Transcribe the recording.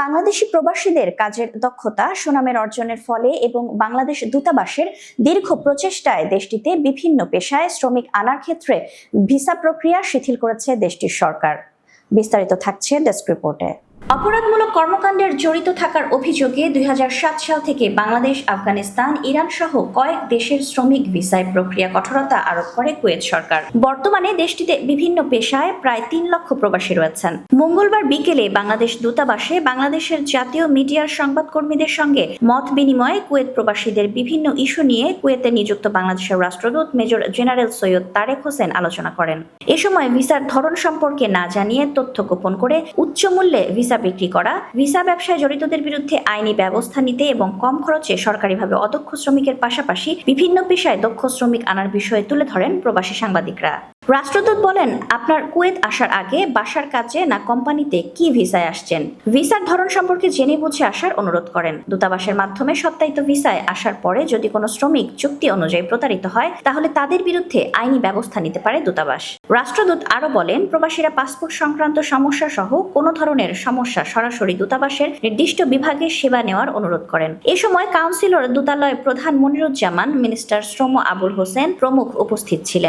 বাংলাদেশি প্রবাসীদের কাজের দক্ষতা, সুনামের অর্জনের ফলে এবং বাংলাদেশ দূতাবাসের দীর্ঘ প্রচেষ্টায় দেশটিতে বিভিন্ন পেশায় শ্রমিক আনার ক্ষেত্রে ভিসা প্রক্রিয়া শিথিল করেছে দেশটির সরকার। বিস্তারিত থাকছে ডেস্ক রিপোর্টে। অপরাধমূলক কর্মকাণ্ডের জড়িত থাকার অভিযোগে দুই হাজার সাত সাল থেকে বাংলাদেশ, আফগানিস্তান, ইরান সহ কয়েক দেশের শ্রমিক ভিসায় প্রক্রিয়া কঠোরতা আরোপ করে কুয়েত সরকার। বর্তমানে দেশটিতে বিভিন্ন পেশায় প্রায় তিন লক্ষ প্রবাসী রয়েছেন। মঙ্গলবার বিকেলে বাংলাদেশ দূতাবাসে বাংলাদেশের জাতীয় মিডিয়ার সংবাদকর্মীদের সঙ্গে মত বিনিময়ে কুয়েত প্রবাসীদের বিভিন্ন ইস্যু নিয়ে কুয়েতে নিযুক্ত বাংলাদেশের রাষ্ট্রদূত মেজর জেনারেল সৈয়দ তারেক হোসেন আলোচনা করেন। এ সময় ভিসার ধরন সম্পর্কে না জানিয়ে তথ্য গোপন করে উচ্চ মূল্যে ভিসা বিক্রি করা ভিসা ব্যবসায় জড়িতদের বিরুদ্ধে আইনি ব্যবস্থা নিতে এবং কম খরচে সরকারিভাবে অদক্ষ শ্রমিকের পাশাপাশি বিভিন্ন পেশায় দক্ষ শ্রমিক আনার বিষয়ে তুলে ধরেন প্রবাসী সাংবাদিকরা। রাষ্ট্রদূত বলেন, আপনার কুয়েত আসার আগে বাসার কাজে না কোম্পানিতে কি ভিসায় আসছেন? ভিসার ধরন সম্পর্কে জেনে বুঝে আসার অনুরোধ করেন। দূতাবাসের মাধ্যমে সত্যায়িত ভিসায় আসার পরে যদি কোনো শ্রমিক চুক্তি অনুযায়ী প্রতারিত হয়, তাহলে তাদের বিরুদ্ধে আইনি ব্যবস্থা নিতে পারে দূতাবাস। রাষ্ট্রদূত আরও বলেন, প্রবাসীরা পাসপোর্ট সংক্রান্ত সমস্যা সহ কোনো ধরনের সমস্যা সরাসরি দূতাবাসের নির্দিষ্ট বিভাগে সেবা নেওয়ার অনুরোধ করেন। এ সময় কাউন্সিলর দূতালয় প্রধান মনিরুজ্জামান, মিনিস্টার শ্রম আবুল হোসেন প্রমুখ উপস্থিত ছিলেন।